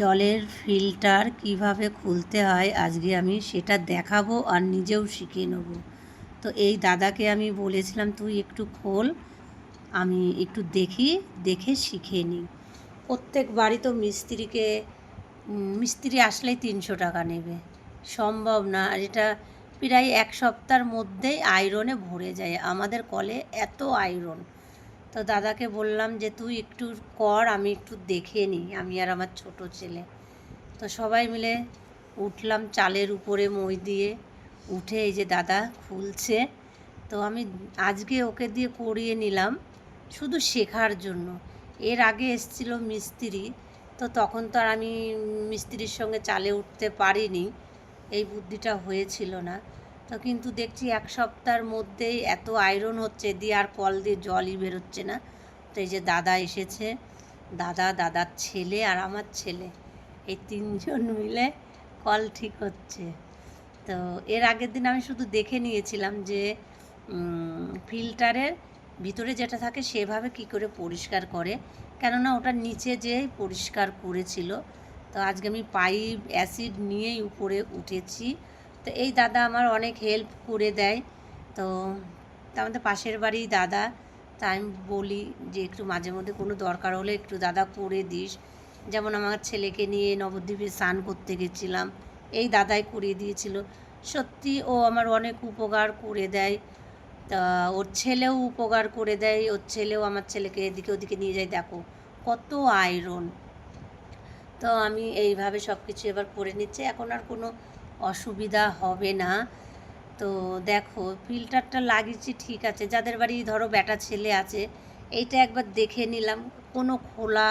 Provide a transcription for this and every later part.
জলের ফিল্টার কীভাবে খুলতে হয় আজকে আমি সেটা দেখাবো আর নিজেও শিখে নেব। তো এই দাদাকে আমি বলেছিলাম, তুই একটু খোল, আমি একটু দেখি, দেখে শিখে নিই। প্রত্যেক বাড়ি তো মিস্ত্রিকে মিস্ত্রি আসলেই তিনশো টাকা নেবে। সম্ভব না, আর এটা প্রায় এক সপ্তাহের মধ্যেই আয়রনে ভরে যায়। আমাদের কলে এত আয়রন। তো দাদাকে বললাম যে, তুই একটু কর, আমি একটু দেখে নিই, আমি আর আমার ছোট ছেলে। তো সবাই মিলে উঠলাম চালের উপরে মই দিয়ে। উঠে এই যে দাদা খুলছে। তো আমি আজকে ওকে দিয়ে করিয়ে নিলাম শুধু শেখার জন্য। এর আগে এসছিল মিস্ত্রি, তো তখন তো আর আমি মিস্ত্রির সঙ্গে চালে উঠতে পারিনি। এই বুদ্ধিটা হয়েছিল না। তো কিন্তু দেখছি এক সপ্তাহের মধ্যেই এত আয়রন হচ্ছে, দিয়ে আর কল দিয়ে জলই বেরোচ্ছে না। তো এই যে দাদা এসেছে, দাদা, দাদার ছেলে আর আমার ছেলে, এই তিনজন মিলে কল ঠিক হচ্ছে। তো এর আগের দিন আমি শুধু দেখে নিয়েছিলাম যে ফিল্টারের ভিতরে যেটা থাকে সেভাবে কি করে পরিষ্কার করে, কেননা ওটা নিচে যেয়েই পরিষ্কার করেছিল। তো আজকে আমি পাইপ, অ্যাসিড নিয়েই উপরে উঠেছি। তো এই দাদা আমার অনেক হেল্প করে দেয়। তো আমাদের পাশের বাড়ি দাদা, তা আমি বলি যে একটু মাঝে মধ্যে কোনো দরকার হলে একটু দাদা করে দিস। যেমন আমার ছেলেকে নিয়ে নবদ্বীপে স্নান করতে গেছিলাম, এই দাদাই করিয়ে দিয়েছিল। সত্যি ও আমার অনেক উপকার করে দেয়। তা ওর ছেলেও উপকার করে দেয়, ওর ছেলেও আমার ছেলেকে এদিকে ওদিকে নিয়ে যায়। দেখো কত আয়রন। তো আমি এইভাবে সব কিছু এবার করে নিচ্ছি। এখন আর কোনো অসুবিধা হবে না। তো দেখো ফিল্টারটা লাগিয়েছি, ঠিক আছে। যাদের বাড়ি ধরো ব্যাটা ছেলে আছে, এইটা একবার দেখে নিলাম। কোনো খোলা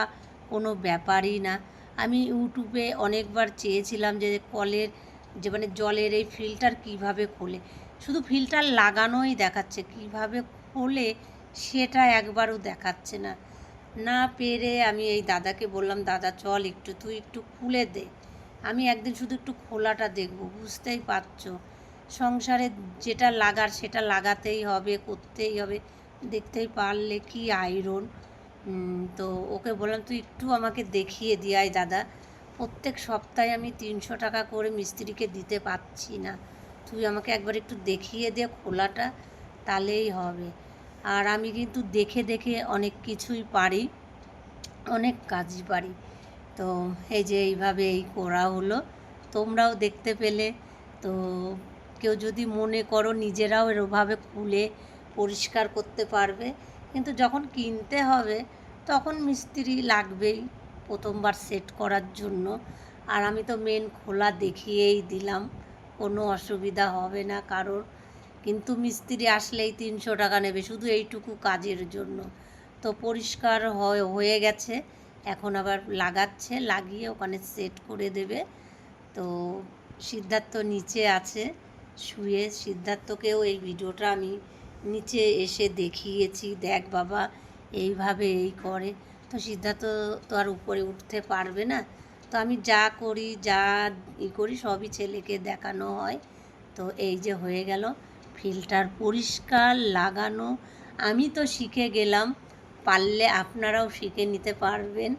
কোনো ব্যাপারই না। আমি ইউটিউবে অনেকবার চেয়েছিলাম যে কলের, যে মানে জলের এই ফিল্টার কীভাবে খোলে। শুধু ফিল্টার লাগানোই দেখাচ্ছে, কীভাবে খোলে সেটা একবারও দেখাচ্ছে না। না পেরে আমি এই দাদাকে বললাম, দাদা চল একটু, তুই একটু খুলে দে। আমি একদিন শুধু একটু খোলাটা দেখব, বুঝতেই পারছ। সংসারে যেটা লাগার সেটা লাগাতেই হবে, করতেই হবে। দেখতেই পারলে কি আয়রন। তো ওকে বললাম, তুই একটু আমাকে দেখিয়ে দিয়াই দাদা। প্রত্যেক সপ্তাহে আমি তিনশো টাকা করে মিস্ত্রিকে দিতে পারছি না। তুই আমাকে একবার একটু দেখিয়ে দে খোলাটা, তাহলেই হবে। আর আমি কিন্তু দেখে দেখে অনেক কিছুই পারি, অনেক কাজই পারি। তো এই যে এইভাবে এই করা হলো, তোমরাও দেখতে পেলে। তো কেউ যদি মনে করো নিজেরাও এরভাবে খুলে পরিষ্কার করতে পারবে, কিন্তু যখন কিনতে হবে, তখন মিস্ত্রি লাগবেই প্রথমবার সেট করার জন্য। আর আমি তো মেন খোলা দেখিয়েই দিলাম, কোনো অসুবিধা হবে না কারোর। কিন্তু মিস্ত্রি আসলেই তিনশো টাকা নেবে শুধু এইটুকু কাজের জন্য। তো পরিষ্কার হয়ে গেছে। এখন আবার লাগাচ্ছে, লাগিয়ে ওখানে সেট করে দেবে। তো সিদ্ধার্থ নিচে আছে, শুয়ে। সিদ্ধার্থকেও এই ভিডিওটা আমি নিচে এসে দেখিয়েছি, দেখ বাবা, এইভাবে এই করে। তো সিদ্ধার্থ তো আর উপরে উঠতে পারবে না। তো আমি যা করি, যা ই করি, সবই ছেলেকে দেখানো হয়। তো এই যে হয়ে গেল। ফিল্টার পরিষ্কার, লাগানো। আমি তো শিখে গেলাম। পারলে আপনারাও শিখে নিতে পারবেন।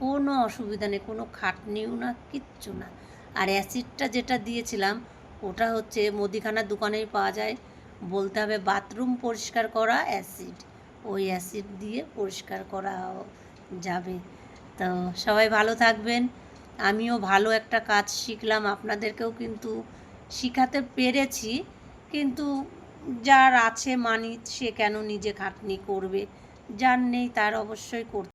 কোনো অসুবিধা নেই, কোনো খাটনিও না, কিচ্ছু না। আর অ্যাসিডটা যেটা দিয়েছিলাম, ওটা হচ্ছে মুদিখানার দোকানেই পাওয়া যায়। বলতে হবে বাথরুম পরিষ্কার করা অ্যাসিড, ওই অ্যাসিড দিয়ে পরিষ্কার করা যাবে। তো সবাই ভালো থাকবেন। আমিও ভালো একটা কাজ শিখলাম, আপনাদেরকেও কিন্তু শিখাতে পেরেছি। কিন্তু যার আছে মানি সে কেন নিজে খাটনি করবে? যার নেই তার অবশ্যই করতে